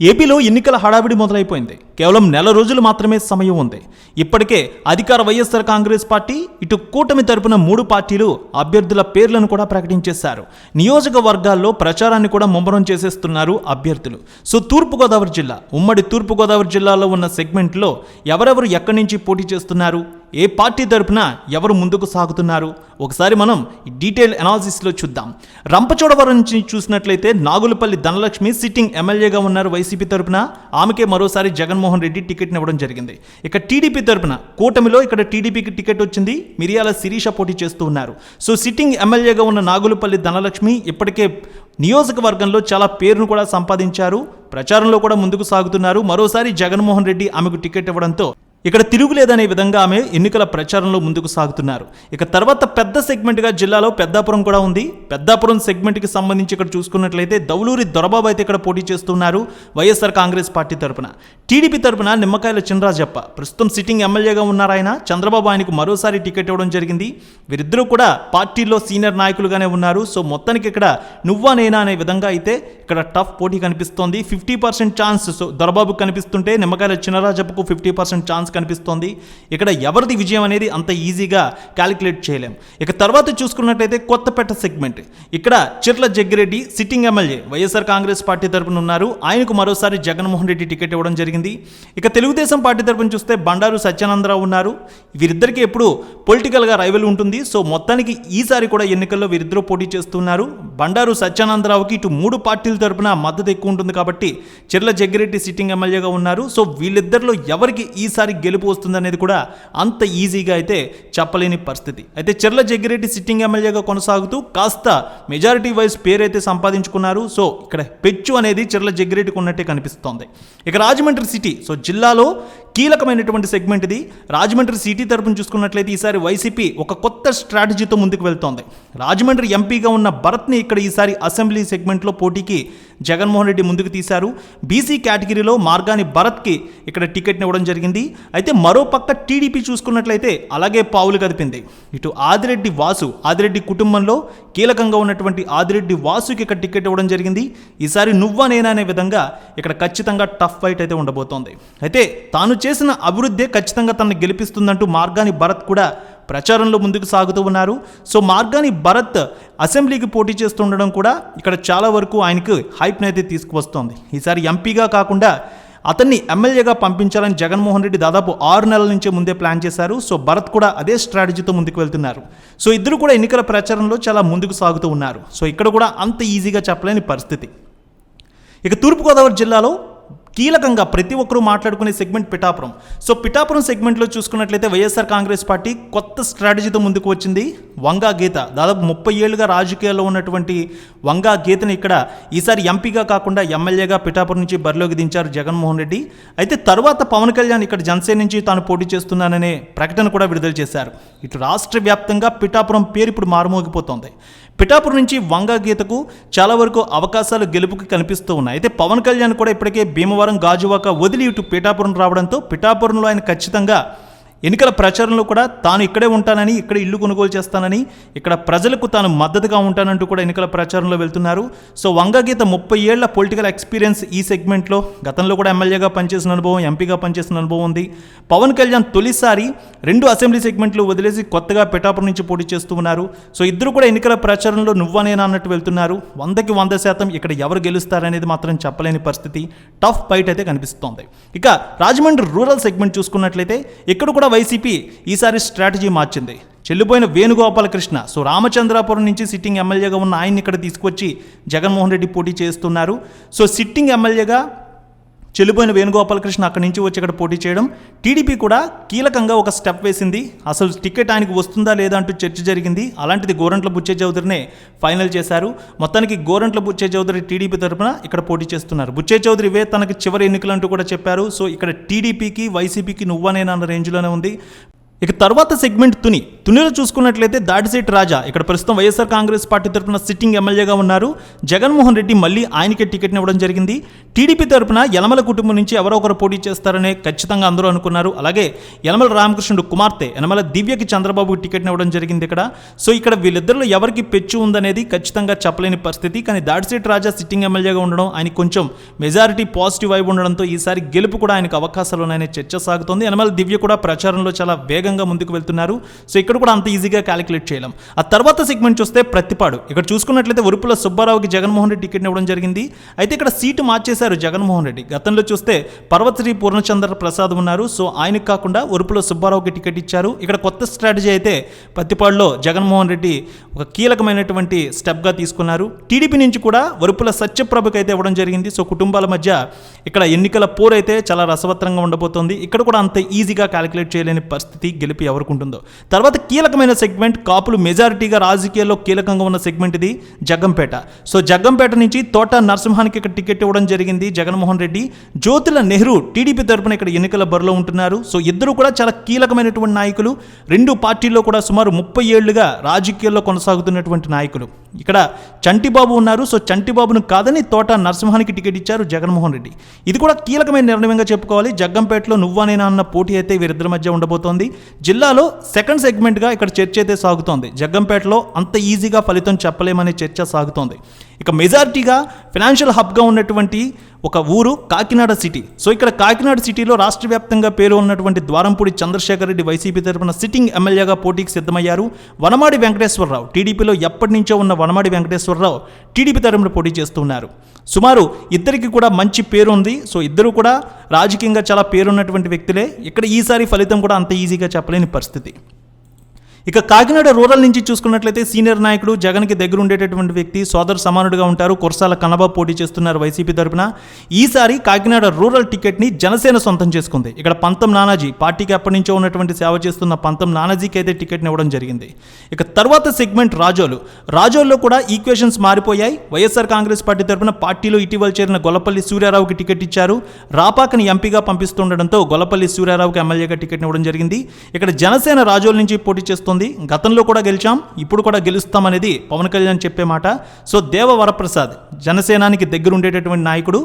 ఏపీలో ఎన్నికల హడావిడి మొదలైపోయింది. కేవలం నెల రోజులు మాత్రమే సమయం ఉంది. ఇప్పటికే అధికార వైఎస్ఆర్ కాంగ్రెస్ పార్టీ ఇటు కూటమి తరపున మూడు పార్టీలు అభ్యర్థుల పేర్లను కూడా ప్రకటించేశారు. నియోజకవర్గాల్లో ప్రచారాన్ని కూడా ముమ్మరం చేసేస్తున్నారు అభ్యర్థులు. సో తూర్పుగోదావరి జిల్లా ఉమ్మడి తూర్పుగోదావరి జిల్లాలో ఉన్న సెగ్మెంట్లో ఎవరెవరు ఎక్కడి నుంచి పోటీ చేస్తున్నారు? ఏ పార్టీ తరపున ఎవరు ముందుకు సాగుతున్నారు? ఒకసారి మనం డీటెయిల్ అనాలిసిస్లో చూద్దాం. రంపచోడవరం నుంచి చూసినట్లయితే నాగులపల్లి ధనలక్ష్మి సిట్టింగ్ ఎమ్మెల్యేగా ఉన్నారు వైసీపీ తరపున. ఆమెకే మరోసారి జగన్మోహన్ రెడ్డి టికెట్ని ఇవ్వడం జరిగింది. ఇక టీడీపీ తరపున కూటమిలో ఇక్కడ టీడీపీకి టికెట్ వచ్చింది. మిరియాల శిరీష పోటీ చేస్తూ ఉన్నారు. సో సిట్టింగ్ ఎమ్మెల్యేగా ఉన్న నాగులపల్లి ధనలక్ష్మి ఇప్పటికే నియోజకవర్గంలో చాలా పేరును కూడా సంపాదించారు. ప్రచారంలో కూడా ముందుకు సాగుతున్నారు. మరోసారి జగన్మోహన్ రెడ్డి ఆమెకు టికెట్ ఇవ్వడంతో ఇక్కడ తిరుగులేదనే విధంగా ఆమె ఎన్నికల ప్రచారంలో ముందుకు సాగుతున్నారు. ఇక తర్వాత పెద్ద సెగ్మెంట్గా జిల్లాలో పెద్దాపురం కూడా ఉంది. పెద్దాపురం సెగ్మెంట్కి సంబంధించి ఇక్కడ చూసుకున్నట్లయితే దౌలూరి దొరబాబు అయితే ఇక్కడ పోటీ చేస్తున్నారు వైఎస్ఆర్ కాంగ్రెస్ పార్టీ తరపున. టీడీపీ తరపున నిమ్మకాయల చినరాజప్ప. ప్రస్తుతం సిట్టింగ్ ఎమ్మెల్యేగా ఉన్నారు ఆయన. చంద్రబాబు ఆయనకు మరోసారి టికెట్ ఇవ్వడం జరిగింది. వీరిద్దరూ కూడా పార్టీలో సీనియర్ నాయకులుగానే ఉన్నారు. సో మొత్తానికి ఇక్కడ నువ్వా నేనా అనే విధంగా అయితే ఇక్కడ టఫ్ పోటీ కనిపిస్తోంది. Fifty percent chance so Dorababu కనిపిస్తుంటే Nimmakayala చినరాజప్పకు fifty percent chance కనిపిస్తోంది. ఇక్కడ ఎవరిది విజయం అనేది అంత ఈజీగా క్యాలిక్యులేట్ చేయలేం. ఇక తర్వాత చూసుకున్నట్లయితే కొత్తపేట సెగ్మెంట్. ఇక్కడ Chirla Jaggireddy sitting MLA YSR Congress party తరపున ఉన్నారు. ఆయనకు మరోసారి జగన్మోహన్ రెడ్డి టికెట్ ఇవ్వడం జరిగింది. ఇక తెలుగుదేశం పార్టీ తరపున చూస్తే బండారు సత్యానందరావు ఉన్నారు. వీరిద్దరికి ఎప్పుడు పొలిటికల్గా రైవల్ ఉంటుంది. సో మొత్తానికి ఈసారి కూడా ఎన్నికల్లో వీరిద్దరూ పోటీ చేస్తున్నారు. బండారు సత్యానందరావుకి ఇటు మూడు పార్టీల తరపున మద్దతు ఎక్కువ ఉంటుంది కాబట్టి చిర్ల జగ్గిరెడ్డి సిట్టింగ్ ఎమ్మెల్యేగా ఉన్నారు. సో వీళ్ళిద్దరిలో ఎవరికి ఈసారి గెలుపు వస్తుందనేది కూడా అంత ఈజీగా అయితే చెప్పలేని పరిస్థితి. అయితే చెర్ల జగ్గిరెడ్డి సిట్టింగ్ ఎమ్మెల్యేగా కొనసాగుతూ కాస్త మెజారిటీ వైజ్ పేరైతే సంపాదించుకున్నారు. సో ఇక్కడ పెచ్చు అనేది చెర్ల జగ్గిరెడ్డికి ఉన్నట్టే కనిపిస్తోంది. ఇక రాజమండ్రి సిటీ సో జిల్లాలో కీలకమైనటువంటి సెగ్మెంట్ ఇది. రాజమండ్రి సిటీ తరపున చూసుకున్నట్లయితే ఈసారి వైసీపీ ఒక కొత్త స్ట్రాటజీతో ముందుకు వెళ్తోంది. రాజమండ్రి ఎంపీగా ఉన్న భరత్ని ఇక్కడ ఈసారి అసెంబ్లీ సెగ్మెంట్లో పోటీకి జగన్మోహన్ రెడ్డి ముందుకు తీశారు. బీసీ కేటగిరీలో మార్గాని భరత్కి ఇక్కడ టికెట్ని ఇవ్వడం జరిగింది. అయితే మరో పక్క టీడీపీ చూసుకున్నట్లయితే అలాగే పావులు కదిపింది. ఇటు ఆదిరెడ్డి వాసు ఆదిరెడ్డి కుటుంబంలో కీలకంగా ఉన్నటువంటి ఆదిరెడ్డి వాసుకి ఇక్కడ టికెట్ ఇవ్వడం జరిగింది. ఈసారి నువ్వా నేనా అనే విధంగా ఇక్కడ ఖచ్చితంగా టఫ్ ఫైట్ అయితే ఉండబోతోంది. అయితే తాను చేసిన అభివృద్ధి ఖచ్చితంగా తనను గెలిపిస్తుందంటూ మార్గాని భరత్ కూడా ప్రచారంలో ముందుకు సాగుతూ ఉన్నారు. సో మార్గాని భరత్ అసెంబ్లీకి పోటీ చేస్తుండడం కూడా ఇక్కడ చాలా వరకు ఆయనకు హైప్ని అయితే తీసుకువస్తోంది. ఈసారి ఎంపీగా కాకుండా అతన్ని ఎమ్మెల్యేగా పంపించాలని జగన్మోహన్ రెడ్డి దాదాపు ఆరు నెలల నుంచే ముందే ప్లాన్ చేశారు. సో భరత్ కూడా అదే స్ట్రాటజీతో ముందుకు వెళ్తున్నారు. సో ఇద్దరు కూడా ఎన్నికల ప్రచారంలో చాలా ముందుకు సాగుతూ ఉన్నారు. సో ఇక్కడ కూడా అంత ఈజీగా చెప్పలేని పరిస్థితి. ఇక తూర్పుగోదావరి జిల్లాలో కీలకంగా ప్రతి ఒక్కరూ మాట్లాడుకునే సెగ్మెంట్ పిఠాపురం. సో పిఠాపురం సెగ్మెంట్లో చూసుకున్నట్లయితే వైఎస్ఆర్ కాంగ్రెస్ పార్టీ కొత్త స్ట్రాటజీతో ముందుకు వచ్చింది. వంగా గీత. దాదాపు ముప్పై ఏళ్ళుగా రాజకీయాల్లో ఉన్నటువంటి వంగా గీతని ఇక్కడ ఈసారి ఎంపీగా కాకుండా ఎమ్మెల్యేగా పిఠాపురం నుంచి బరిలోకి దించారు జగన్మోహన్ రెడ్డి. అయితే తర్వాత పవన్ కళ్యాణ్ ఇక్కడ జనసేన నుంచి తాను పోటీ చేస్తున్నాననే ప్రకటన కూడా విడుదల చేశారు. ఇటు రాష్ట్ర వ్యాప్తంగా పిఠాపురం పేరు ఇప్పుడు మారుమోగిపోతోంది. పిఠాపురం నుంచి వంగా గీతకు చాలా వరకు అవకాశాలు గెలుపుకి కనిపిస్తూ ఉన్నాయి. అయితే పవన్ కళ్యాణ్ కూడా ఇప్పటికే భీమవరం గాజువాక వదిలి ఇటు పిఠాపురం రావడంతో పిఠాపురంలో ఆయన ఖచ్చితంగా ఎన్నికల ప్రచారంలో కూడా తాను ఇక్కడే ఉంటానని ఇక్కడ ఇల్లు కొనుగోలు చేస్తానని ఇక్కడ ప్రజలకు తాను మద్దతుగా ఉంటానంటూ కూడా ఎన్నికల ప్రచారంలో వెళ్తున్నారు. సో వంగగీత ముప్పై ఏళ్ళ పొలిటికల్ ఎక్స్పీరియన్స్ ఈ సెగ్మెంట్లో గతంలో కూడా ఎమ్మెల్యేగా పనిచేసిన అనుభవం ఎంపీగా పనిచేసిన అనుభవం ఉంది. పవన్ కళ్యాణ్ తొలిసారి రెండు అసెంబ్లీ సెగ్మెంట్లు వదిలేసి కొత్తగా పిఠాపురం నుంచి పోటీ చేస్తూ ఉన్నారు. సో ఇద్దరు కూడా ఎన్నికల ప్రచారంలో నువ్వనేనా అన్నట్టు వెళ్తున్నారు. వందకి వంద శాతం ఇక్కడ ఎవరు గెలుస్తారనేది మాత్రం చెప్పలేని పరిస్థితి. టఫ్ ఫైట్ అయితే కనిపిస్తోంది. ఇక రాజమండ్రి రూరల్ సెగ్మెంట్ చూసుకున్నట్లయితే ఇక్కడ కూడా వైసీపీ ఈసారి స్ట్రాటజీ మార్చింది. చెల్లిపోయిన వేణుగోపాలకృష్ణ సో రామచంద్రాపురం నుంచి సిట్టింగ్ ఎమ్మెల్యేగా ఉన్న ఆయన్ని ఇక్కడ తీసుకొచ్చి జగన్మోహన్ రెడ్డి పోటీ చేస్తున్నారు. సో సిట్టింగ్ ఎమ్మెల్యేగా చెల్లిపోయిన వేణుగోపాలకృష్ణ అక్కడి నుంచి వచ్చి ఇక్కడ పోటీ చేయడం. టీడీపీ కూడా కీలకంగా ఒక స్టెప్ వేసింది. అసలు టికెట్ ఆయనకు వస్తుందా లేదా అంటూ చర్చ జరిగింది. అలాంటిది గోరంట్ల బుచ్చే చౌదరినే ఫైనల్ చేశారు. మొత్తానికి గోరంట్ల బుచ్చే చౌదరి టీడీపీ తరపున ఇక్కడ పోటీ చేస్తున్నారు. బుచ్చే చౌదరి ఇవే తనకి చివరి ఎన్నికలు అంటూ కూడా చెప్పారు. సో ఇక్కడ టీడీపీకి వైసీపీకి నువ్వనేనా అన్న రేంజ్లోనే ఉంది. ఇక తర్వాత సెగ్మెంట్ తుని. తునిలో చూసుకున్నట్లయితే దాడిసేటి రాజా. ఇక్కడ ప్రస్తుతం వైఎస్ఆర్ కాంగ్రెస్ పార్టీ తరఫున సిట్టింగ్ ఎమ్మెల్యేగా ఉన్నారు. జగన్మోహన్ రెడ్డి మళ్ళీ ఆయనకే టికెట్ని ఇవ్వడం జరిగింది. టీడీపీ తరపున యలమల కుటుంబం నుంచి ఎవరో ఒకరు పోటీ చేస్తారనే ఖచ్చితంగా అందరూ అనుకున్నారు. అలాగే యలమల రామకృష్ణుడు కుమార్తె యనమల దివ్యకి చంద్రబాబు టికెట్ని ఇవ్వడం జరిగింది ఇక్కడ. సో ఇక్కడ వీళ్ళిద్దరిలో ఎవరికి పెచ్చు ఉందనేది ఖచ్చితంగా చెప్పలేని పరిస్థితి. కానీ దాడిసేటి రాజా సిట్టింగ్ ఎమ్మెల్యేగా ఉండడం ఆయన కొంచెం మెజారిటీ పాజిటివ్ వైబ్ ఉండడంతో ఈసారి గెలుపు కూడా ఆయనకు అవకాశాలు ఉన్నాయనే చర్చ సాగుతోంది. యనమల దివ్య కూడా ప్రచారంలో చాలా వేగంగా ముందుకు వెళ్తున్నారు. సో ఇక్కడ కూడా అంత ఈజీగా క్యాలిక్యులేట్ చేయలేం. ఆ తర్వాత సెగ్మెంట్ చూస్తే ప్రతిపాడు. ఇక్కడ చూసుకున్నట్లయితే ఉరుపుల సుబ్బారావుకి జగన్మోహన్ రెడ్డి టికెట్ ఇవ్వడం జరిగింది. అయితే ఇక్కడ సీటు మార్చేశారు జగన్మోహన్ రెడ్డి. గతంలో చూస్తే పర్వతశ్రీ పూర్ణచంద్ర ప్రసాద్ ఉన్నారు. సో ఆయనకు కాకుండా ఉరుపుల సుబ్బారావుకి టికెట్ ఇచ్చారు. ఇక్కడ కొత్త స్ట్రాటజీ అయితే పత్తిపాడులో జగన్మోహన్ రెడ్డి ఒక కీలకమైనటువంటి స్టెప్గా తీసుకున్నారు. టీడీపీ నుంచి కూడా వరుపుల సత్యప్రభకి అయితే ఇవ్వడం జరిగింది. సో కుటుంబాల మధ్య ఇక్కడ ఎన్నికల పోరు అయితే చాలా రసవత్రంగా ఉండబోతోంది. ఇక్కడ కూడా అంత ఈజీగా క్యాలిక్యులేట్ చేయలేని పరిస్థితి. గెలిపి ఎవరికి ఉంటుందో తర్వాత కీలకమైన సెగ్మెంట్ కాపులు మెజారిటీగా రాజకీయాల్లో కీలకంగా ఉన్న సెగ్మెంట్ ఇది జగ్గంపేట సో జగ్గంపేట నుంచి తోట నరసింహానికి ఇక్కడ టికెట్ ఇవ్వడం జరిగింది జగన్మోహన్ రెడ్డి. జ్యోతుల నెహ్రూ టీడీపీ తరపున ఇక్కడ ఎన్నికల బరిలో ఉంటున్నారు. సో ఇద్దరు కూడా చాలా కీలకమైనటువంటి నాయకులు. రెండు పార్టీల్లో కూడా సుమారు ముప్పై ఏళ్ళుగా రాజకీయాల్లో కొనసాగుతున్నటువంటి నాయకులు. ఇక్కడ చంటిబాబు ఉన్నారు. సో చంటిబాబును కాదని తోట నరసింహానికి టికెట్ ఇచ్చారు జగన్మోహన్ రెడ్డి. ఇది కూడా కీలకమైన నిర్ణయంగా చెప్పుకోవాలి. జగ్గంపేటలో నువ్వానేనా అన్న పోటీ అయితే వీరిద్దరి మధ్య ఉండబోతోంది. జిల్లాలో సెకండ్ సెగ్మెంట్గా ఇక్కడ చర్చ అయితే సాగుతోంది. జగ్గంపేటలో అంత ఈజీగా ఫలితం చెప్పలేమనే చర్చ సాగుతోంది. ఇక మెజారిటీగా ఫినాన్షియల్ హబ్గా ఉన్నటువంటి ఒక ఊరు కాకినాడ సిటీ. సో ఇక్కడ కాకినాడ సిటీలో రాష్ట్ర వ్యాప్తంగా పేరు ఉన్నటువంటి ద్వారంపూడి చంద్రశేఖర్ రెడ్డి వైసీపీ తరపున సిట్టింగ్ ఎమ్మెల్యేగా పోటీకి సిద్ధమయ్యారు వనమాడి వెంకటేశ్వరరావు. టీడీపీలో ఎప్పటి నుంచో ఉన్న వనమాడి వెంకటేశ్వరరావు టీడీపీ తరపున పోటీ చేస్తున్నారు. సుమారు ఇద్దరికి కూడా మంచి పేరు ఉంది. సో ఇద్దరు కూడా రాజకీయంగా చాలా పేరున్నటువంటి వ్యక్తులే. ఇక్కడ ఈసారి ఫలితం కూడా అంత ఈజీగా చెప్పలేని పరిస్థితి. ఇక కాకినాడ రూరల్ నుంచి చూసుకున్నట్లయితే సీనియర్ నాయకుడు జగన్కి దగ్గర ఉండేటటువంటి వ్యక్తి సోదరు సమానుడిగా ఉంటారు. కుర్సాల కన్నబాబు పోటీ చేస్తున్నారు వైసీపీ తరపున. ఈసారి కాకినాడ రూరల్ టికెట్ని జనసేన సొంతం చేసుకుంది. ఇక్కడ పంతం నానాజీ పార్టీకి ఎప్పటి నుంచో ఉన్నటువంటి సేవ చేస్తున్న పంతం నానాజీకి అయితే టికెట్ని ఇవ్వడం జరిగింది. ఇక తర్వాత సెగ్మెంట్ రాజోలు. రాజోల్లో కూడా ఈక్వేషన్స్ మారిపోయాయి. వైఎస్ఆర్ కాంగ్రెస్ పార్టీ తరపున పార్టీలో ఇటీవల చేరిన గొల్లపల్లి సూర్యారావుకి టికెట్ ఇచ్చారు. రాపాకని ఎంపీగా పంపిస్తుండడంతో గొల్లపల్లి సూర్యారావుకి ఎమ్మెల్యేగా టికెట్ ఇవ్వడం జరిగింది. ఇక్కడ జనసేన రాజోల నుంచి పోటీ చేస్తుంది గతంలో కూడా గెలిచాం ఇప్పుడు కూడా గెలుస్తాం అనేది పవన్ కళ్యాణ్ చెప్పే మాట. సో దేవ వరప్రసాద్ జనసేనానికి దగ్గర ఉండేటటువంటి నాయకుడు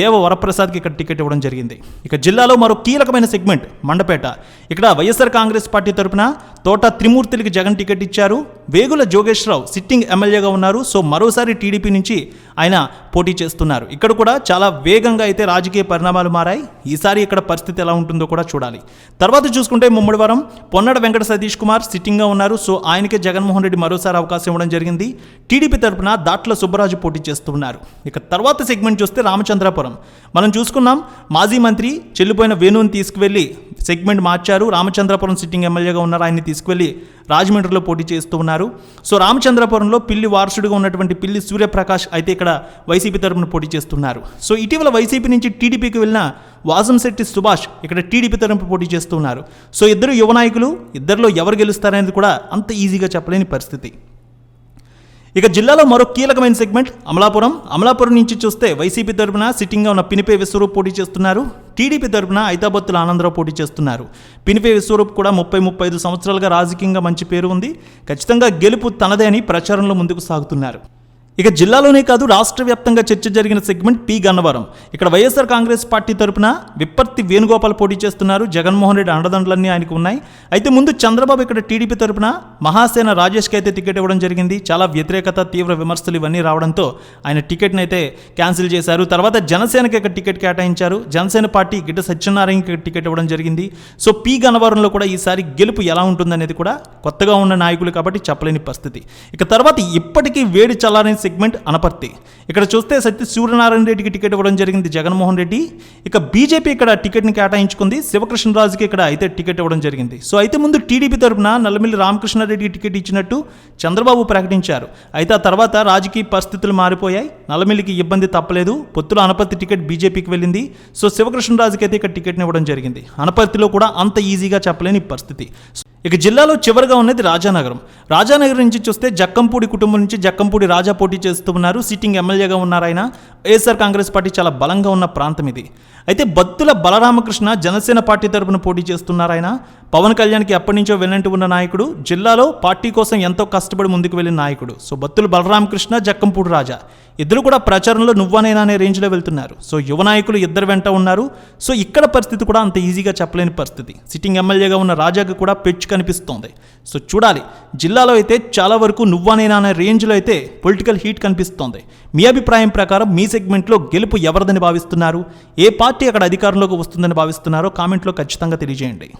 దేవ వరప్రసాద్కి ఇక్కడ టికెట్ ఇవ్వడం జరిగింది. ఇక జిల్లాలో మరో కీలకమైన సెగ్మెంట్ మండపేట. ఇక్కడ వైఎస్ఆర్ కాంగ్రెస్ పార్టీ తరపున తోట త్రిమూర్తులకి జగన్ టికెట్ ఇచ్చారు. వేగుల జోగేశ్వరరావు సిట్టింగ్ ఎమ్మెల్యేగా ఉన్నారు. సో మరోసారి టీడీపీ నుంచి ఆయన పోటీ చేస్తున్నారు. ఇక్కడ కూడా చాలా వేగంగా అయితే రాజకీయ పరిణామాలు మారాయి. ఈసారి ఇక్కడ పరిస్థితి ఎలా ఉంటుందో కూడా చూడాలి. తర్వాత చూసుకుంటే ముమ్మడివారం పొన్నడ వెంకట సతీష్ కుమార్ సిట్టింగ్ సిట్టింగ్గా ఉన్నారు. సో ఆయనకే జగన్మోహన్ రెడ్డి మరోసారి అవకాశం ఇవ్వడం జరిగింది. టీడీపీ తరపున దాట్ల సుబ్బరాజు పోటీ చేస్తున్నారు. ఇక తర్వాత సెగ్మెంట్ చూస్తే రామచంద్రాపురం. మనం చూసుకున్నాం మాజీ మంత్రి చెల్లిపోయిన వేణువుని తీసుకువెళ్ళి సెగ్మెంట్ మార్చారు. రామచంద్రపురం సిట్టింగ్ ఎమ్మెల్యేగా ఉన్నారు. ఆయన్ని తీసుకువెళ్ళి రాజమండ్రిలో పోటీ చేస్తూ ఉన్నారు. సో రామచంద్రపురంలో పిల్లి వారసుడిగా ఉన్నటువంటి పిల్లి సూర్యప్రకాష్ అయితే ఇక్కడ వైసీపీ తరపున పోటీ చేస్తున్నారు. సో ఇటీవల వైసీపీ నుంచి టీడీపీకి వెళ్ళిన వాసంశెట్టి సుభాష్ ఇక్కడ టీడీపీ తరపు పోటీ చేస్తున్నారు సో ఇద్దరు యువ నాయకులు ఇద్దరిలో ఎవరు గెలుస్తారనేది కూడా అంత ఈజీగా చెప్పలేని పరిస్థితి. ఇక జిల్లాలో మరో కీలకమైన సెగ్మెంట్ అమలాపురం. అమలాపురం నుంచి చూస్తే వైసీపీ తరపున సిట్టింగ్గా ఉన్న పినిపే విశ్వరూప్ పోటీ చేస్తున్నారు. టీడీపీ తరపున ఐతాబత్తుల ఆనందరావు పోటీ చేస్తున్నారు. పినిపే విశ్వరూప్ కూడా ముప్పై ముప్పై ఐదు సంవత్సరాలుగా రాజకీయంగా మంచి పేరు ఉంది. ఖచ్చితంగా గెలుపు తనదే అని ప్రచారంలో ముందుకు సాగుతున్నారు. ఇక జిల్లాలోనే కాదు రాష్ట్ర వ్యాప్తంగా చర్చ జరిగిన సెగ్మెంట్ పి గన్నవరం. ఇక్కడ వైఎస్ఆర్ కాంగ్రెస్ పార్టీ తరపున విప్పర్తి వేణుగోపాల్ పోటీ చేస్తున్నారు. జగన్మోహన్ రెడ్డి అండదండలన్నీ ఆయనకు ఉన్నాయి. అయితే ముందు చంద్రబాబు ఇక్కడ టీడీపీ తరపున మహాసేన రాజేష్కి అయితే టికెట్ ఇవ్వడం జరిగింది. చాలా వ్యతిరేకత తీవ్ర విమర్శలు ఇవన్నీ రావడంతో ఆయన టికెట్ని అయితే క్యాన్సిల్ చేశారు. తర్వాత జనసేనకి ఇక్కడ టికెట్ కేటాయించారు. జనసేన పార్టీ గిడ్డ సత్యనారాయణకి టికెట్ ఇవ్వడం జరిగింది. సో పి గన్నవరంలో కూడా ఈసారి గెలుపు ఎలా ఉంటుందనేది కూడా కొత్తగా ఉన్న నాయకులు కాబట్టి చెప్పలేని పరిస్థితి. ఇక తర్వాత ఇప్పటికీ వేడి చల్లారని సెగ్మెంట్ అనపర్తి. ఇక్కడ చూస్తే సత్య సూర్యనారాయణ రెడ్డికి టికెట్ ఇవ్వడం జరిగింది జగన్మోహన్ రెడ్డి. ఇక బీజేపీ ఇక్కడ టికెట్ని కేటాయించుకుంది. శివకృష్ణరాజుకి ఇక్కడ అయితే టికెట్ ఇవ్వడం జరిగింది. సో అయితే ముందు టీడీపీ తరపున నల్లమిల్లి రామకృష్ణారెడ్డికి టికెట్ ఇచ్చినట్టు చంద్రబాబు ప్రకటించారు. అయితే ఆ తర్వాత రాజకీయ పరిస్థితులు మారిపోయాయి. నల్లమిల్లికి ఇబ్బంది తప్పలేదు. పొత్తులో అనపర్తి టికెట్ బీజేపీకి వెళ్ళింది. సో శివకృష్ణరాజుకి అయితే ఇక్కడ టికెట్ని ఇవ్వడం జరిగింది. అనపర్తిలో కూడా అంత ఈజీగా చెప్పలేని పరిస్థితి. ఇక జిల్లాలో చివరిగా ఉన్నది రాజానగరం. రాజానగరం నుంచి చూస్తే జక్కంపూడి కుటుంబం నుంచి జక్కంపూడి రాజా పోటీ చేస్తూ ఉన్నారు సిట్టింగ్ ఎమ్మెల్యేగా ఉన్నారు ఆయన. వైఎస్ఆర్ కాంగ్రెస్ పార్టీ చాలా బలంగా ఉన్న ప్రాంతం ఇది. అయితే బత్తుల బలరామకృష్ణ జనసేన పార్టీ తరపున పోటీ చేస్తున్నారు ఆయన. పవన్ కళ్యాణ్కి ఎప్పటి నుంచో వెన్నంటి ఉన్న నాయకుడు. జిల్లాలో పార్టీ కోసం ఎంతో కష్టపడి ముందుకు వెళ్ళిన నాయకుడు. సో బత్తుల బలరామకృష్ణ జక్కంపూడి రాజా. ఇద్దరు కూడా ప్రచారంలో నువ్వనైనా అనే రేంజ్లో వెళ్తున్నారు. సో యువ నాయకులు ఇద్దరు వెంట ఉన్నారు. సో ఇక్కడ పరిస్థితి కూడా అంత ఈజీగా చెప్పలేని పరిస్థితి. సిట్టింగ్ ఎమ్మెల్యేగా ఉన్న రాజాకి కూడా పెచ్చుక కనిపిస్తోంది. సో చూడాలి జిల్లాలో అయితే చాలా వరకు నువ్వనేనా అనే రేంజ్లో అయితే పొలిటికల్ హీట్ కనిపిస్తోంది. మీ అభిప్రాయం ప్రకారం మీ సెగ్మెంట్లో గెలుపు ఎవరిదని భావిస్తున్నారు? ఏ పార్టీ అక్కడ అధికారంలోకి వస్తుందని భావిస్తున్నారో కామెంట్లో ఖచ్చితంగా తెలియజేయండి.